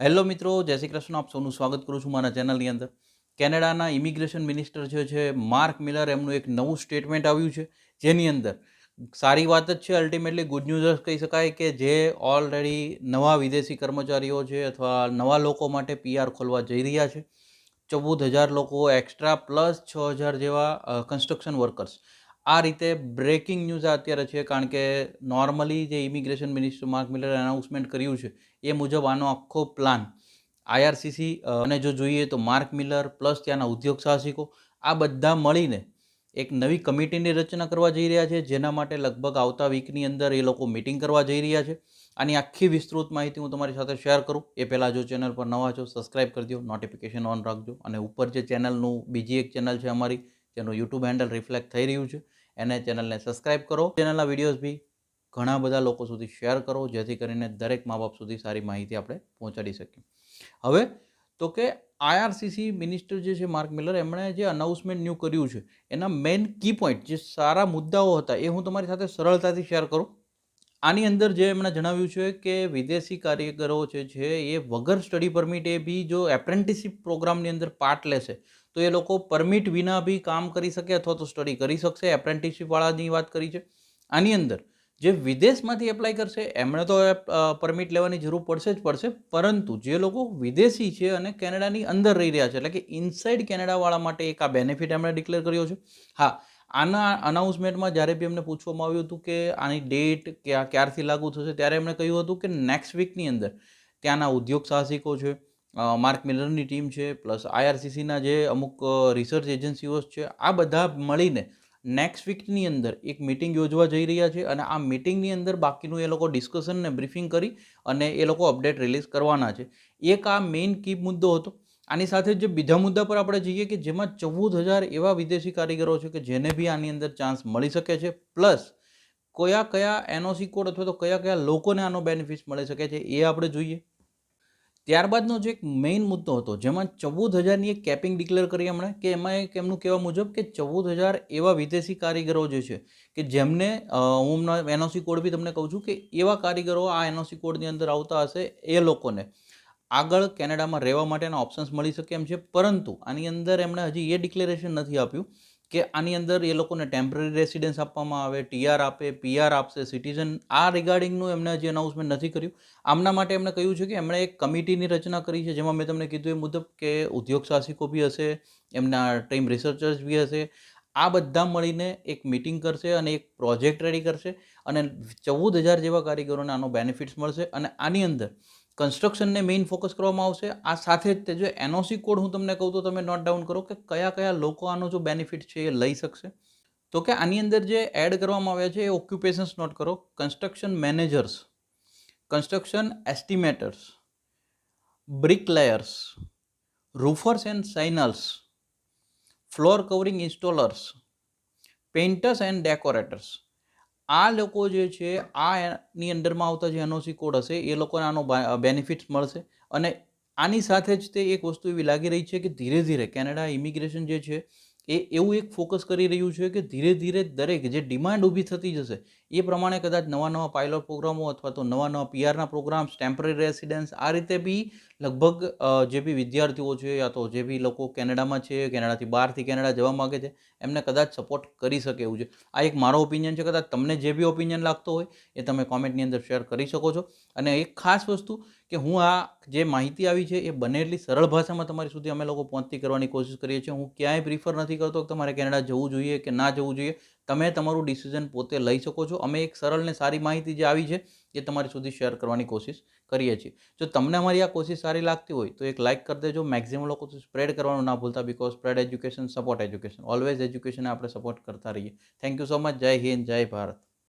Hello મિત્રો, જય શ્રી કૃષ્ણ. આપ સૌનું સ્વાગત કરું છું મારા ચેનલની અંદર. કેનેડાના ઇમિગ્રેશન મિનિસ્ટર જે છે, માર્ક મિલર, એમનું એક નવું સ્ટેટમેન્ટ આવ્યું છે, જેની અંદર સારી વાત જ છે અલ્ટિમેટલી ગુડ ન્યૂઝ જ કહી શકાય કે જે ઓલરેડી નવા વિદેશી કર્મચારીઓ છે અથવા નવા લોકો માટે પીઆર ખોલવા જઈ રહ્યા છે. ચૌદ હજાર લોકો એક્સ્ટ્રા પ્લસ છ હજાર જેવા કન્સ્ટ્રક્શન વર્કર્સ આ રીતે બ્રેકિંગ ન્યૂઝ અત્યારે છે, કારણ કે નોર્મલી જે immigration minister Mark Miller announcement કર્યું છે, એ મુજબ આનો આખો પ્લાન આઈઆરસીસી અને જો જોઈએ તો માર્ક મિલર પ્લસ ત્યાંના ઉદ્યોગ સાહસિકો, આ બધા મળીને એક નવી કમિટીની રચના કરવા જઈ રહ્યા છે, જેના માટે લગભગ આવતા વીકની અંદર એ લોકો મિટિંગ કરવા જઈ રહ્યા છે. આની આખી વિસ્તૃત માહિતી હું તમારી સાથે શેર કરું. એ પહેલાં જો ચેનલ પર નવા છો સબસ્ક્રાઇબ કરી દો નોટિફિકેશન ઓન રાખજો, અને ઉપર જે ચેનલનું બીજી એક ચેનલ છે અમારી, જેનું યુટ્યુબ હેન્ડલ રિફ્લેક્ટ થઈ રહ્યું છે. એને ચેનલને સબસ્ક્રાઇબ કરો. ચેનલના વિડીયોઝ બી ઘણા બધા લોકો સુધી શેર કરો, જેથી કરીને દરેક મા બાપ સુધી સારી માહિતી આપણે પહોંચાડી શકીએ. હવે, તો કે આઈઆરસીસી મિનિસ્ટર જે છે માર્ક મિલર, એમણે જે અનાઉન્સમેન્ટ ન્યૂ કર્યું છે, એના મેઇન કી પોઈન્ટ, જે સારા મુદ્દાઓ હતા, એ હું તમારી સાથે સરળતાથી શેર કરું. આની અંદર જે એમણે જણાવ્યું છે કે વિદેશી કારીગરો છે એ વગર સ્ટડી પરમિટ એ બી જો એપ્રેન્ટિસશીપ પ્રોગ્રામની અંદર પાર્ટ લેશે તો એ લોકો પરમિટ વિના બી કામ કરી શકે અથવા તો સ્ટડી કરી શકશે એપ્રેન્ટિસશીપવાળાની વાત કરી છે. આની અંદર જે વિદેશમાંથી એપ્લાય કરશે, એમણે તો પરમિટ લેવાની જરૂર પડશે જ પડશે, પરંતુ જે લોકો વિદેશી છે અને કેનેડાની અંદર રહી રહ્યા છે, એટલે કે ઇનસાઇડ કેનેડાવાળા માટે એક આ બેનિફિટ એમણે ડિક્લેર કર્યો છે. હા, આના અનાઉન્સમેન્ટમાં જ્યારે બી એમને પૂછવામાં આવ્યું હતું કે આની ડેટ ક્યાં, ક્યારથી લાગુ થશે, ત્યારે એમણે કહ્યું હતું કે નેક્સ્ટ વીકની અંદર ત્યાંના ઉદ્યોગ સાહસિકો છે માર્ક મિલરની ટીમ છે, પ્લસ આઈઆરસીસીના જે અમુક રિસર્ચ એજન્સીઓ છે, આ બધા મળીને નેક્સ્ટ વીકની અંદર એક મિટિંગ યોજવા જઈ રહ્યા છે અને આ મિટિંગની અંદર બાકીનું એ લોકો ડિસ્કશન ને બ્રીફિંગ કરી અને એ લોકો અપડેટ રિલીઝ કરવાના છે. એક આ મેઇન કી મુદ્દો હતો. આની સાથે જે બીજા મુદ્દા પર આપણે જઈએ કે જેમાં ચૌદ હજાર એવા વિદેશી કારીગરો છે કે જેને બી આની અંદર ચાન્સ મળી શકે છે, પ્લસ કયા કયા એનઓસી કોડ અથવા તો કયા કયા લોકોને આનો બેનિફિટ મળી શકે છે એ આપણે જોઈએ. ત્યારબાદનો જે એક મેઇન મુદ્દો હતો, જેમાં ચૌદ હજારની એક કેપિંગ ડિક્લેર કરી એમણે, કે એમાં એક એમનું કહેવા મુજબ કે ચૌદ હજાર એવા વિદેશી કારીગરો જે છે, કે જેમને હું એનઓસી કોડ બી તમને કહું છું કે એવા કારીગરો આ એનઓસી કોડની અંદર આવતા હશે એ લોકોને. આગળ કેનેડામાં રહેવા માટેના ઓપ્શન્સ મળી શકે એમ છે, પરંતુ આની અંદર એમણે હજી એ ડિક્લેરેશન નથી આપ્યું કે આની અંદર એ લોકોને ટેમ્પરરી રેસિડેન્સ આપવામાં આવે ટીઆર આપે પીઆર આપશે સિટીઝન આ રિગાર્ડિંગનું એમણે હજી અનાઉન્સમેન્ટ નથી કર્યું. આમના માટે એમણે કહ્યું છે કે એમણે એક કમિટીની રચના કરી છે, જેમાં મેં તમને કીધું એ મુજબ કે ઉદ્યોગ સાહસિકો બી હશે, એમના ટીમ રિસર્ચર્સ બી હશે. આ બધા મળીને એક મિટિંગ કરશે અને એક પ્રોજેક્ટ રેડી કરશે અને ચૌદ હજાર જેવા કારીગરોને આનો બેનિફિટ્સ મળશે અને આની અંદર કન્સ્ટ્રક્શનને મેઇન ફોકસ કરવામાં આવશે. આ સાથે જ તે જો એનઓસી કોડ હું તમને કહું તો તમે નોટ ડાઉન કરો કે કયા કયા લોકો આનો જો બેનિફિટ છે એ લઈ શકશે. તો કે આની અંદર જે એડ કરવામાં આવ્યા છે એ ઓક્યુપેશન્સ નોટ કરો. Construction managers construction estimators bricklayers roofers and shinglers floor covering installers painters and decorators આ લોકો જે છે આની અંડરમાં આવતા જે એનઓસી કોડ હશે, એ લોકોને આનો બેનિફિટ્સ મળશે. અને આની સાથે જ તે એક વસ્તુ એવી લાગી રહી છે કે ધીરે ધીરે કેનેડા ઇમિગ્રેશન જે છે એ એવું એક ફોકસ કરી રહ્યું છે કે ધીરે ધીરે દરેક જે ડિમાન્ડ ઊભી થતી જશે, એ પ્રમાણે કદાચ નવા નવા પાયલોટ પ્રોગ્રામો અથવા તો નવા નવા પીઆરના પ્રોગ્રામ્સ ટેમ્પરરી રેસિડેન્સ આ રીતે બી લગભગ જે બી વિદ્યાર્થીઓ છે યા તો જે બી લોકો કેનેડામાં છે, કેનેડાથી બહારથી કેનેડા જવા માગે છે, એમને કદાચ સપોર્ટ કરી શકે એવું છે. આ એક મારો ઓપિનિયન છે, કદાચ તમને જે બી ઓપિનિયન લાગતો હોય એ તમે કોમેન્ટની અંદર શેર કરી શકો છો. અને એક ખાસ વસ્તુ કે હું આ જે માહિતી આવી છે એ બને એટલી સરળ ભાષામાં તમારી સુધી અમે લોકો પહોંચતી કરવાની કોશિશ કરીએ છીએ. હું ક્યાંય પ્રિફર નથી કરતો કે તમારે કેનેડા જવું જોઈએ કે ના જવું જોઈએ. તમે તમારું ડિસિઝન પોતે લઈ શકો છો. અમે એક સરળ ને સારી માહિતી જે આવી છે એ તમારી સુધી શેર કરવાની કોશિશ કરીએ છીએ. જો તમને અમારી આ કોશિશ સારી લાગતી હોય તો એક લાઇક કરી દેજો. મેક્ઝિમમ લોકો સ્પ્રેડ કરવાનું ના ભૂલતા because spread education support education always education આપણે સપોર્ટ કરતા રહીએ. થેન્ક યુ સો મચ જય હિન્દ, જય ભારત.